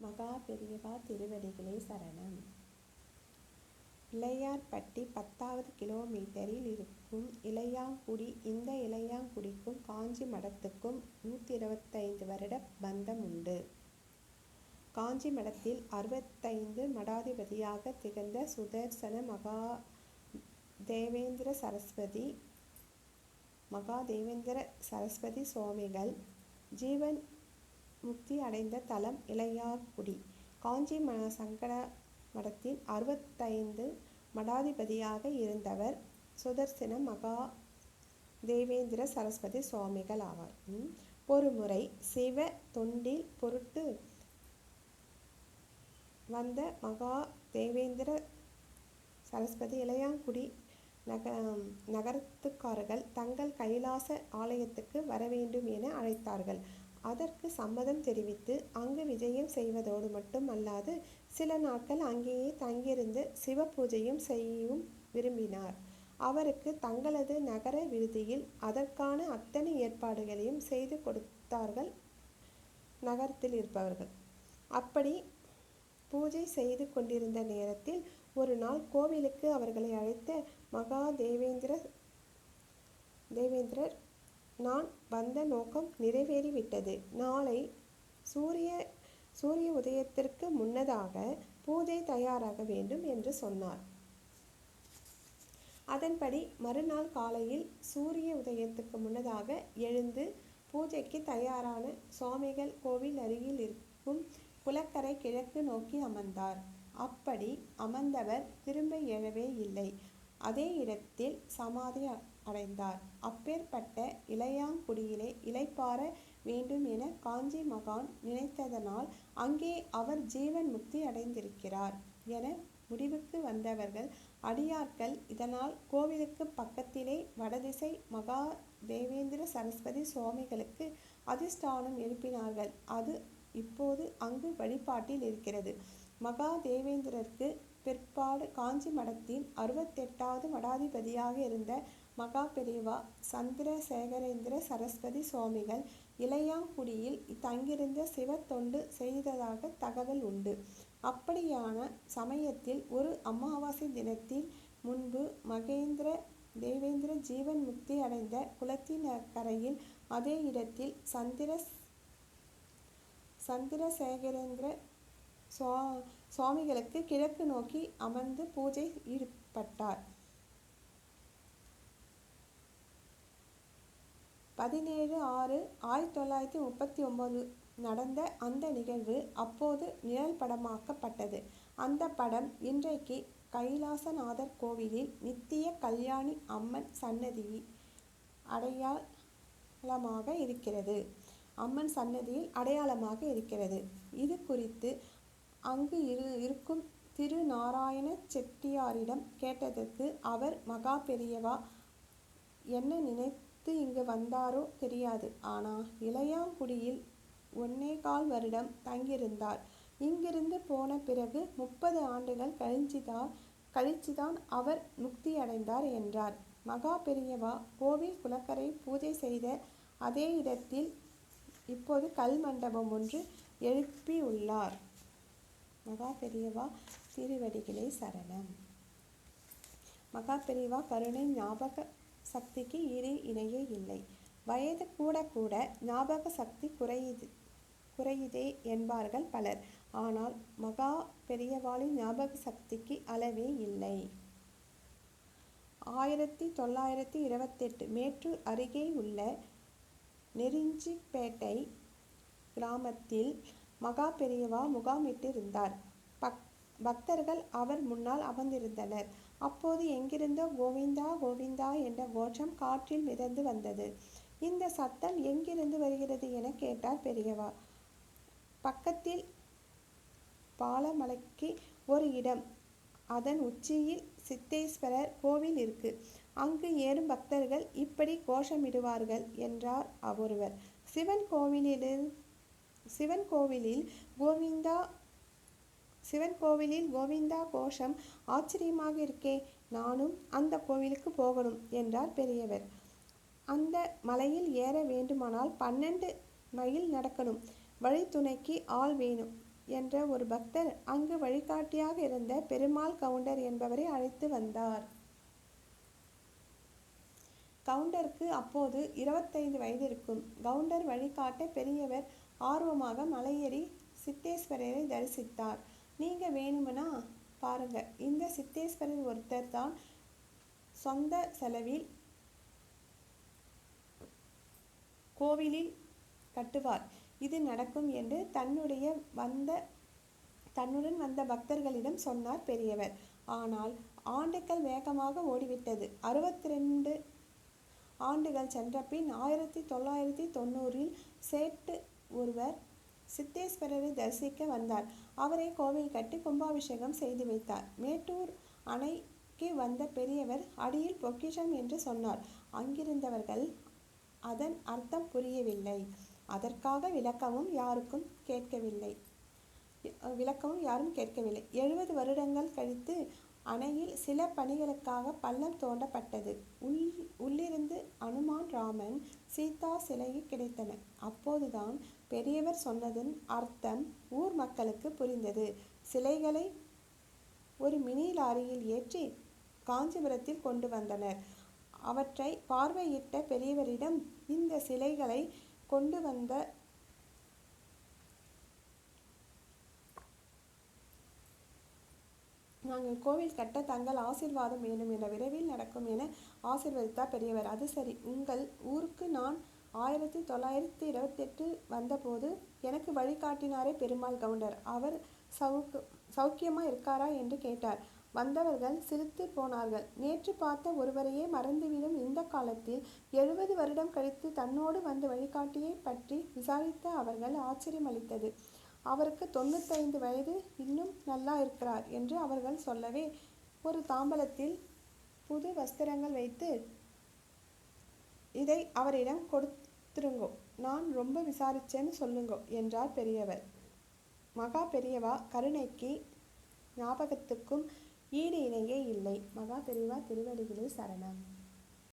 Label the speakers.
Speaker 1: மகா பெரியவா திருவடிகளே சரணம். இளையார்பட்டி பத்தாவது கிலோமீட்டரில் இருக்கும் இளையாங்குடி இந்த இளையாங்குடிக்கும் காஞ்சி மடத்துக்கும் நூற்றி இருபத்தைந்து வருட பந்தம் உண்டு. காஞ்சி மடத்தில் அறுபத்தைந்து மடாதிபதியாக திகழ்ந்த சுதர்சன மகா தேவேந்திர சரஸ்வதி மகா தேவேந்திர சரஸ்வதி சுவாமிகள் ஜீவன் முக்தி அடைந்த தலம் இளையார்குடி. காஞ்சி ம சங்கர மடத்தின் அறுபத்தைந்து மடாதிபதியாக இருந்தவர் சுதர்சன மகா தேவேந்திர சரஸ்வதி சுவாமிகள் ஆவார். ஒருமுறை சிவ தொண்டில் பொருட்டு வந்த மகா தேவேந்திர சரஸ்வதி இளையாங்குடி நக நகரத்துக்காரர்கள் தங்கள் கைலாச ஆலயத்துக்கு வர வேண்டும் என அழைத்தார்கள். அதற்கு சம்மதம் தெரிவித்து அங்கு விஜயம் செய்வதோடு மட்டும் அல்லாது சில நாட்கள் அங்கேயே தங்கியிருந்து சிவ பூஜையும் செய்யவும் விரும்பினார். அவருக்கு தங்களது நகர விடுதியில் அதற்கான அத்தனை ஏற்பாடுகளையும் செய்து கொடுத்தார்கள் நகரத்தில் இருப்பவர்கள். அப்படி பூஜை செய்து கொண்டிருந்த நேரத்தில் ஒரு நாள் கோவிலுக்கு அவர்களை அழைத்த மகா தேவேந்திர தேவேந்திரர் நான் வந்த நோக்கம் நிறைவேறிவிட்டது. நாளை சூரிய சூரிய உதயத்திற்கு முன்னதாக பூஜை தயாராக வேண்டும் என்று சொன்னார். அதன்படி மறுநாள் காலையில் சூரிய உதயத்துக்கு முன்னதாக எழுந்து பூஜைக்கு தயாரான சுவாமிகள் கோவில் அருகில் இருக்கும் குளக்கரை கிழக்கு நோக்கி அமர்ந்தார். அப்படி அமர்ந்தவர் திரும்ப எழவே இல்லை. அதே இடத்தில் சமாதி அடைந்தார். அப்பேற்பட்ட இளையாங்குடியிலே இளைப்பாற வேண்டும் என காஞ்சி மகான் நினைத்ததனால் அங்கே அவர் ஜீவன் முக்தி அடைந்திருக்கிறார் என முடிவுக்கு வந்தவர்கள் அடியார்கள் இதனால் கோவிலுக்கு பக்கத்திலே வடதிசை மகா தேவேந்திர சரஸ்வதி சுவாமிகளுக்கு அதிஷ்டானம் எழுப்பினார்கள். அது இப்போது அங்கு வழிபாட்டில் இருக்கிறது. மகா தேவேந்திரருக்கு பிற்பாடு காஞ்சி மடத்தின் அறுபத்தெட்டாவது மடாதிபதியாக இருந்த மகா பெரியவா சந்திரசேகரேந்திர சரஸ்வதி சுவாமிகள் இளையாங்குடியில் தங்கியிருந்த சிவ தொண்டு செய்ததாக தகவல் உண்டு. அப்படியான சமயத்தில் ஒரு அமாவாசை தினத்தில் முன்பு மகேந்திர தேவேந்திர ஜீவன் முக்தி அடைந்த குளத்தின் கரையில் அதே இடத்தில் சந்திர சந்திரசேகரேந்திர சுவா சுவாமிகளுக்கு கிழக்கு நோக்கி அமர்ந்து பூஜை ஈடுபட்டார். பதினேழு ஆறு ஆயிரத்தி தொள்ளாயிரத்தி முப்பத்தி ஒம்பது நடந்த அந்த நிகழ்வு அப்போது நிழல் படமாக்கப்பட்டது. அந்த படம் இன்றைக்கு கைலாசநாதர் கோவிலில் நித்திய கல்யாணி அம்மன் சன்னதி அடையாளமாக இருக்கிறது. அம்மன் சன்னதியில் அடையாளமாக இருக்கிறது. இது குறித்து அங்கு இரு இருக்கும் திரு நாராயண செட்டியாரிடம் கேட்டதற்கு அவர் மகா பெரியவா என்ன நினைத்து இங்கு வந்தாரோ தெரியாது. ஆனால் இளையாங்குடியில் ஒன்னே கால் வருடம் தங்கியிருந்தார். இங்கிருந்து போன பிறகு முப்பது ஆண்டுகள் கழிஞ்சுதான் கழிச்சுதான் அவர் முக்தி அடைந்தார் என்றார். மகா பெரியவா கோவில் குளக்கரை பூஜை செய்த அதே இடத்தில் இப்போது கல் மண்டபம் ஒன்று எழுப்பியுள்ளார். மகா பெரியவா திருவடிகளே சரணம். மகா பெரியவா கருணை ஞாபக சக்திக்கு இரு இணையே இல்லை. வயது கூட கூட ஞாபக சக்தி குறையுது குறையுதே என்பார்கள் பலர். ஆனால் மகா பெரியவாளின் ஞாபக சக்திக்கு அளவே இல்லை. ஆயிரத்தி தொள்ளாயிரத்தி இருபத்தெட்டு மேட்டூர் அருகே உள்ள நெருஞ்சிப்பேட்டை கிராமத்தில் மகா பெரியவா முகாமிட்டிருந்தார். பக் பக்தர்கள் அவர் முன்னால் அமர்ந்திருந்தனர். அப்போது எங்கிருந்தோ கோவிந்தா கோவிந்தா என்ற கோஷம் காற்றில் மிதந்து வந்தது. இந்த சத்தம் எங்கிருந்து வருகிறது என கேட்டார் பெரியவா. பக்கத்தில் பாலமலைக்கு ஒரு இடம். அதன் உச்சியில் சித்தேஸ்வரர் கோவில் இருக்கு. அங்கு ஏறும் பக்தர்கள் இப்படி கோஷமிடுவார்கள் என்றார் ஒருவர். சிவன் கோவிலில் சிவன் கோவிலில் கோவிந்தா சிவன் கோவிலில் கோவிந்தா கோஷம் ஆச்சரியமாக இருக்கே நானும் அந்த கோவிலுக்கு போகணும் என்றார் பெரியவர். அந்த மலையில் ஏற வேண்டுமானால் பன்னெண்டு மைல் நடக்கணும். வழித்துணைக்கு ஆள் வேணும் என்ற ஒரு பக்தர் அங்கு வழிகாட்டியாக இருந்த பெருமாள் கவுண்டர் என்பவரை அழைத்து வந்தார். கவுண்டருக்கு அப்போது இருபத்தைந்து வயது இருக்கும். கவுண்டர் வழிகாட்ட பெரியவர் ஆர்வமாக மலையேறி சித்தேஸ்வரரை தரிசித்தார். நீங்கள் வேணுமனா பாருங்க. இந்த சித்தேஸ்வரர் ஒருத்தர் தான் சொந்த செலவில் கோவிலில் கட்டுவார். இது நடக்கும் என்று தன்னுடைய வந்த தன்னுடன் வந்த பக்தர்களிடம் சொன்னார் பெரியவர். ஆனால் ஆண்டுகள் வேகமாக ஓடிவிட்டது. அறுபத்தி ரெண்டு ஆண்டுகள் சென்ற பின் ஆயிரத்தி தொள்ளாயிரத்தி தொண்ணூறில் சேட்டு ஒருவர் சித்தேஸ்வரரை தரிசிக்க வந்தார். அவரை கோவில் கட்டி கும்பாபிஷேகம் செய்து வைத்தார். மேட்டூர் அணைக்கு வந்த பெரியவர் அடியில் பொக்கிஷம் என்று சொன்னார். அங்கிருந்தவர்கள் அதன் அர்த்தம் புரியவில்லை. அதற்காக விளக்கமும் யாருக்கும் கேட்கவில்லை. விளக்கமும் யாரும் கேட்கவில்லை. எழுபது வருடங்கள் கழித்து அணையில் சில பணிகளுக்காக பள்ளம் தோண்டப்பட்டது. உள் உள்ளிருந்து அனுமான் ராமன் சீதா சிலை கிடைத்தன. அப்போதுதான் பெரியவர் சொன்னதன் அர்த்தம் ஊர் மக்களுக்கு புரிந்தது. சிலைகளை ஒரு மினி லாரியில் ஏற்றி காஞ்சிபுரத்தில் கொண்டு வந்தனர். அவற்றை பார்வையிட்ட பெரியவரிடம் இந்த சிலைகளை கொண்டு வந்த நாங்கள் கோவில் கட்ட தங்கள் ஆசிர்வாதம் வேணும் என விரைவில் நடக்கும் என ஆசிர்வதித்தார் பெரியவர். அது சரி உங்கள் ஊருக்கு நான் ஆயிரத்தி தொள்ளாயிரத்தி இருபத்தெட்டு வந்தபோது எனக்கு வழிகாட்டினாரே பெருமாள் கவுண்டர். அவர் சவுக்கு சௌக்கியமாக இருக்காரா என்று கேட்டார். வந்தவர்கள் சிரித்து போனார்கள். நேற்று பார்த்த ஒருவரையே மறந்துவிடும் இந்த காலத்தில் எழுபது வருடம் கழித்து தன்னோடு வந்து வழிகாட்டியை பற்றி விசாரித்த அவர்கள் ஆச்சரியமளித்தது. அவருக்கு தொண்ணூத்தைந்து வயது இன்னும் நல்லா இருக்கிறார் என்று அவர்கள் சொல்லவே ஒரு தாம்பலத்தில் புது வஸ்திரங்கள் வைத்து இதை அவரிடம் கொடுத்துருங்கோ நான் ரொம்ப விசாரிச்சேன்னு சொல்லுங்கோ என்றார் பெரியவர். மகா பெரியவா கருணைக்கு ஞாபகத்துக்கும் ஈடு இணையே இல்லை. மகா பெரியவா திருவடிகளே சரணம்.